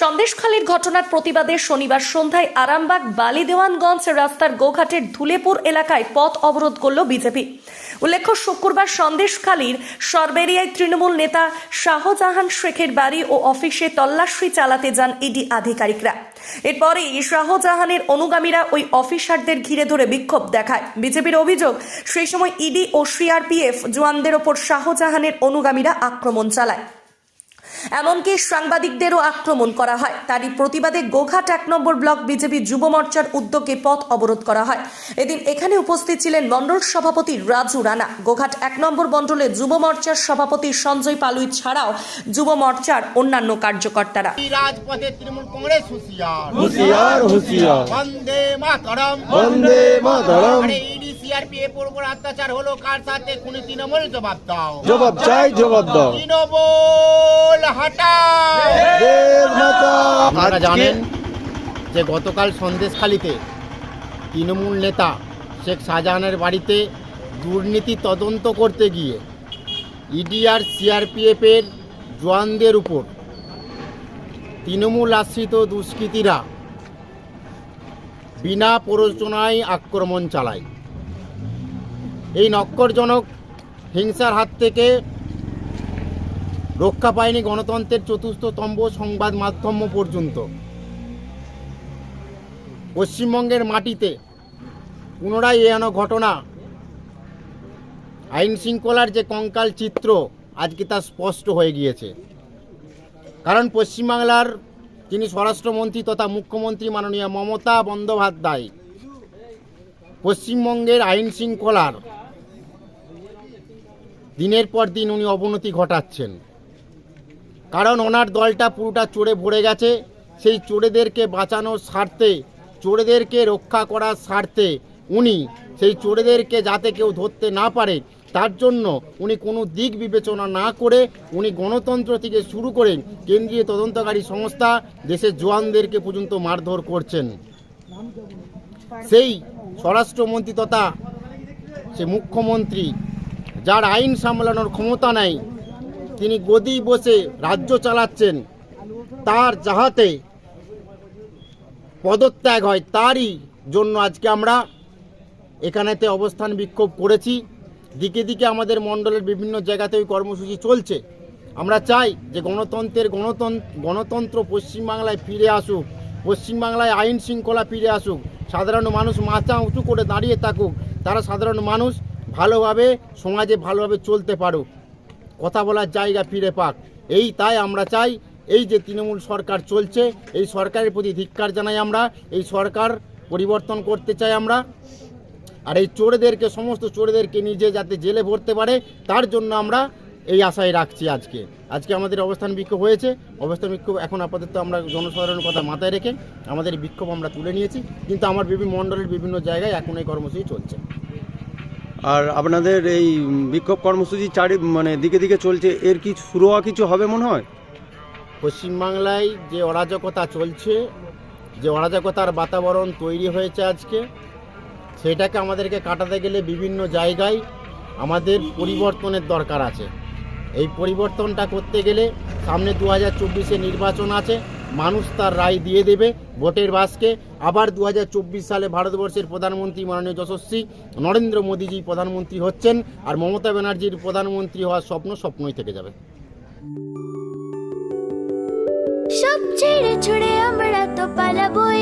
সন্দেশখালীর ঘটনার প্রতিবাদে শনিবার সন্ধ্যায় আরামবাগ বালিদেওয়ানগঞ্জ রাস্তার গোঘাটের ধুলেপুর এলাকায় পথ অবরোধ করল বিজেপি। উল্লেখ্য, শুক্রবার সন্দেশখালীর সরবেরিয়ায় তৃণমূল নেতা শাহজাহান শেখের বাড়ি ও অফিসে তল্লাশি চালাতে যান ইডি আধিকারিকরা। এরপরেই শাহজাহানের অনুগামীরা ওই অফিসারদের ঘিরে ধরে বিক্ষোভ দেখায়। বিজেপির অভিযোগ, সেই সময় ইডি ও সিআরপিএফ জওয়ানদের ওপর শাহজাহানের অনুগামীরা আক্রমণ চালায়। এমনকি সাংবাদিকদেরও আক্রমণ করা হয়। তারই প্রতিবাদে গোঘাট এক নম্বর ব্লক বিজেপি যুব মোর্চার উদ্যোগে পথ অবরোধ করা হয়। এদিন এখানে উপস্থিত ছিলেন মণ্ডল সভাপতি রাজু রানা। গোঘাট এক নম্বর মণ্ডলে যুব মোর্চার সভাপতি সঞ্জয় পালুই ছাড়াও যুব মোর্চার অন্যান্য কার্যকর্তারা। রাজপথে তৃণমূল কংগ্রেস হুঁশিয়ার। হুঁশিয়ার হুঁশিয়ার। বন্দে মাতরম। বন্দে মাতরম। সিআরপিএফ এর উপর অত্যাচার হলো কার সাথে কোন তৃণমূল জবাব দাও। জবাব চাই জবাব দাও। তৃণমূল আপনারা জানেন যে গতকাল সন্দেশখালিতে তৃণমূল নেতা শেখ শাহজাহানের বাড়িতে দুর্নীতি তদন্ত করতে গিয়ে ইডি আর সিআরপিএফের জওয়ানদের উপর তৃণমূল আশ্রিত দুষ্কৃতীরা বিনা প্ররোচনায় আক্রমণ চালায়। এই নক্করজনক হিংসার হাত থেকে রক্ষা পায়নি গণতন্ত্রের চতুর্থ সংবাদ মাধ্যম পর্যন্ত। পশ্চিমবঙ্গের মাটিতে পুনরায় এনো ঘটনা, আইন শৃঙ্খলার যে কঙ্কাল চিত্র, আজকে তা স্পষ্ট হয়ে গিয়েছে। কারণ পশ্চিমবাংলার যিনি স্বরাষ্ট্রমন্ত্রী তথা মুখ্যমন্ত্রী মাননীয় মমতা বন্দ্যোপাধ্যায়, পশ্চিমবঙ্গের আইন শৃঙ্খলার দিনের পর দিন উনি অবনতি ঘটাচ্ছেন। কারণ ওনার দলটা পুরোটা চড়ে ভরে গেছে। সেই চোরেদেরকে বাঁচানোর স্বার্থে, চোরেদেরকে রক্ষা করার স্বার্থে উনি সেই চোরেদেরকে যাতে কেউ ধরতে না পারে, তার জন্য উনি কোনো দিক বিবেচনা না করে উনি গণতন্ত্র থেকে শুরু করে কেন্দ্রীয় তদন্তকারী সংস্থা দেশের জওয়ানদেরকে পর্যন্ত মারধর করছেন। সেই স্বরাষ্ট্রমন্ত্রী তথা সে মুখ্যমন্ত্রী, যার আইন সামলানোর ক্ষমতা নাই তিনি গদি বসে রাজ্য চালাচ্ছেন। তার যাহাতে পদত্যাগ হয় তারই জন্য আজকে আমরা এখানেতে অবস্থান বিক্ষোভ করেছি। দিকে দিকে আমাদের মণ্ডলের বিভিন্ন জায়গাতে ওই কর্মসূচি চলছে। আমরা চাই যে গণতন্ত্রের গণতন্ত্র গণতন্ত্র পশ্চিমবাংলায় ফিরে আসুক, পশ্চিমবাংলায় আইন শৃঙ্খলা ফিরে আসুক, সাধারণ মানুষ মাথা উঁচু করে দাঁড়িয়ে থাকুক, তারা সাধারণ মানুষ ভালোভাবে সমাজে ভালোভাবে চলতে পারুক। কথা বলার জায়গা ফিরে পাক। এই তাই আমরা চাই, এই যে তৃণমূল সরকার চলছে, এই সরকারের প্রতি ধিক্কার জানাই আমরা, এই সরকার পরিবর্তন করতে চাই আমরা। আর এই চোরেদেরকে, সমস্ত চোরেদেরকে নিজে যাতে জেলে ভরতে পারে, তার জন্য আমরা এই আশায় রাখছি আজকে। আজকে আমাদের অবস্থান বিক্ষোভ হয়েছে। অবস্থান বিক্ষোভ এখন আপাতত আমরা জনসাধারণের কথা মাথায় রেখে আমাদের বিক্ষোভ আমরা তুলে নিয়েছি। কিন্তু আমার বিভিন্ন মণ্ডলের বিভিন্ন জায়গায় এখন এই কর্মসূচি চলছে। আর আপনাদের এই বিক্ষোভ কর্মসূচি চারি মানে দিকে দিকে চলছে, এর কি শুরু হওয়া কিছু হবে মনে হয়? পশ্চিমবাংলায় যে অরাজকতা চলছে, যে অরাজকতার বাতাবরণ তৈরি হয়েছে আজকে, সেটাকে আমাদেরকে কাটাতে গেলে বিভিন্ন জায়গায় আমাদের পরিবর্তনের দরকার আছে। এই পরিবর্তনটা করতে গেলে সামনে দু হাজার নির্বাচন আছে মানুষ তার রায় দিয়ে দেবে ভোটের বাসকে। আবার দু হাজার চব্বিশ সালে ভারতবর্ষের প্রধানমন্ত্রী মাননীয় যশস্বী নরেন্দ্র মোদীজি প্রধানমন্ত্রী হচ্ছেন আর মমতা ব্যানার্জির প্রধানমন্ত্রী হওয়ার স্বপ্ন স্বপ্নই থেকে যাবে। সব ছেড়ে ছুড়ে আমরা তো পালাবই।